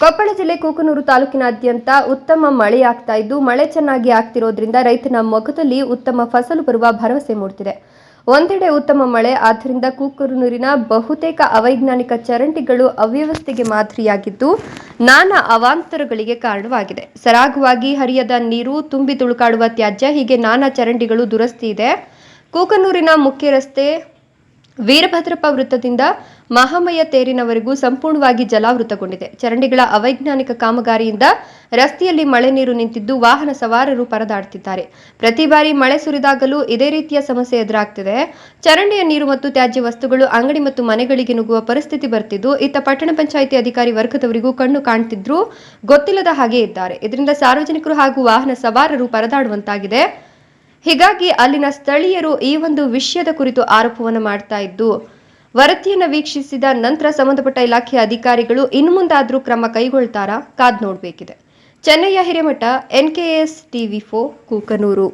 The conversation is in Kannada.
ಕೊಪ್ಪಳ ಜಿಲ್ಲೆ ಕೂಕನೂರು ತಾಲೂಕಿನಾದ್ಯಂತ ಉತ್ತಮ ಮಳೆಯಾಗ್ತಾ ಇದ್ದು, ಮಳೆ ಚೆನ್ನಾಗಿ ಆಗ್ತಿರೋದ್ರಿಂದ ರೈತನ ಮೊಗದಲ್ಲಿ ಉತ್ತಮ ಫಸಲು ಬರುವ ಭರವಸೆ ಮೂಡ್ತಿದೆ. ಒಂದೆಡೆ ಉತ್ತಮ ಮಳೆ, ಆದ್ದರಿಂದ ಕೂಕನೂರಿನ ಬಹುತೇಕ ಅವೈಜ್ಞಾನಿಕ ಚರಂಡಿಗಳು ಅವ್ಯವಸ್ಥೆಗೆ ಮಾದರಿಯಾಗಿದ್ದು, ನಾನಾ ಅವಾಂತರಗಳಿಗೆ ಕಾರಣವಾಗಿದೆ. ಸರಾಗವಾಗಿ ಹರಿಯದ ನೀರು, ತುಂಬಿ ತುಳುಕಾಡುವ ತ್ಯಾಜ್ಯ, ಹೀಗೆ ನಾನಾ ಚರಂಡಿಗಳು ದುರಸ್ತಿ ಇದೆ. ಕೂಕನೂರಿನ ಮುಖ್ಯ ರಸ್ತೆ ವೀರಭದ್ರಪ್ಪ ವೃತ್ತದಿಂದ ಮಹಾಮಯ ತೇರಿನವರೆಗೂ ಸಂಪೂರ್ಣವಾಗಿ ಜಲಾವೃತಗೊಂಡಿದೆ. ಚರಂಡಿಗಳ ಅವೈಜ್ಞಾನಿಕ ಕಾಮಗಾರಿಯಿಂದ ರಸ್ತೆಯಲ್ಲಿ ಮಳೆ ನೀರು ನಿಂತಿದ್ದು ವಾಹನ ಸವಾರರು ಪರದಾಡುತ್ತಿದ್ದಾರೆ. ಪ್ರತಿ ಬಾರಿ ಮಳೆ ಸುರಿದಾಗಲೂ ಇದೇ ರೀತಿಯ ಸಮಸ್ಯೆ ಎದುರಾಗ್ತಿದೆ. ಚರಂಡಿಯ ನೀರು ಮತ್ತು ತ್ಯಾಜ್ಯ ವಸ್ತುಗಳು ಅಂಗಡಿ ಮತ್ತು ಮನೆಗಳಿಗೆ ನುಗ್ಗುವ ಪರಿಸ್ಥಿತಿ ಬರ್ತಿದ್ದು, ಇತ್ತ ಪಟ್ಟಣ ಪಂಚಾಯಿತಿ ಅಧಿಕಾರಿ ವರ್ಗದವರಿಗೂ ಕಣ್ಣು ಕಾಣ್ತಿದ್ರು ಗೊತ್ತಿಲ್ಲದ ಹಾಗೆ ಇದ್ದಾರೆ. ಇದರಿಂದ ಸಾರ್ವಜನಿಕರು ಹಾಗೂ ವಾಹನ ಸವಾರರು ಪರದಾಡುವಂತಾಗಿದೆ. ಹೀಗಾಗಿ ಅಲ್ಲಿನ ಸ್ಥಳೀಯರು ಈ ಒಂದು ವಿಷಯದ ಕುರಿತು ಆರೋಪವನ್ನು ಮಾಡ್ತಾ ಇದ್ದು, ವರದಿಯನ್ನು ವೀಕ್ಷಿಸಿದ ನಂತರ ಸಂಬಂಧಪಟ್ಟ ಇಲಾಖೆಯ ಅಧಿಕಾರಿಗಳು ಇನ್ನು ಮುಂದಾದರೂ ಕ್ರಮ ಕೈಗೊಳ್ತಾರಾ ಕಾದ್ ನೋಡಬೇಕಿದೆ. ಚೆನ್ನಯ್ಯ ಹಿರೇಮಠ ಎನ್ಕೆಎಸ್ ಟಿವಿ ಫೋ ಕೂಕನೂರು